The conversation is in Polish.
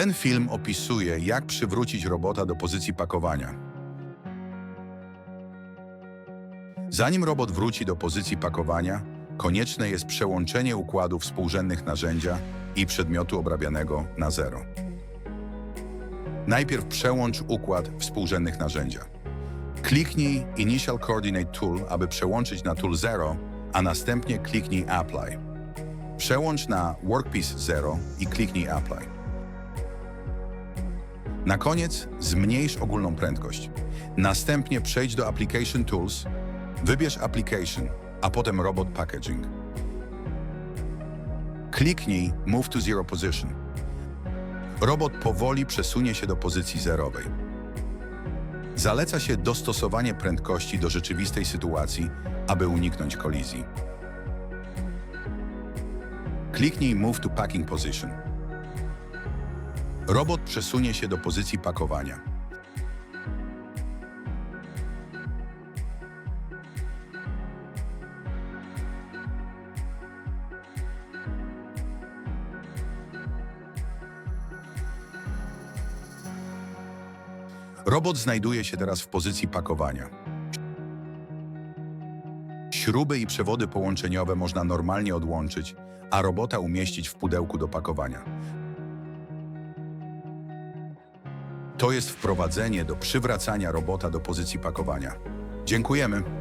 Ten film opisuje, jak przywrócić robota do pozycji pakowania. Zanim robot wróci do pozycji pakowania, konieczne jest przełączenie układu współrzędnych narzędzia i przedmiotu obrabianego na zero. Najpierw przełącz układ współrzędnych narzędzia. Kliknij Initial Coordinate Tool, aby przełączyć na Tool 0, a następnie kliknij Apply. Przełącz na Workpiece 0 i kliknij Apply. Na koniec zmniejsz ogólną prędkość. Następnie przejdź do Application Tools, wybierz Application, a potem Robot Packaging. Kliknij Move to Zero Position. Robot powoli przesunie się do pozycji zerowej. Zaleca się dostosowanie prędkości do rzeczywistej sytuacji, aby uniknąć kolizji. Kliknij Move to Packing Position. Robot przesunie się do pozycji pakowania. Robot znajduje się teraz w pozycji pakowania. Śruby i przewody połączeniowe można normalnie odłączyć, a robota umieścić w pudełku do pakowania. To jest wprowadzenie do przywracania robota do pozycji pakowania. Dziękujemy.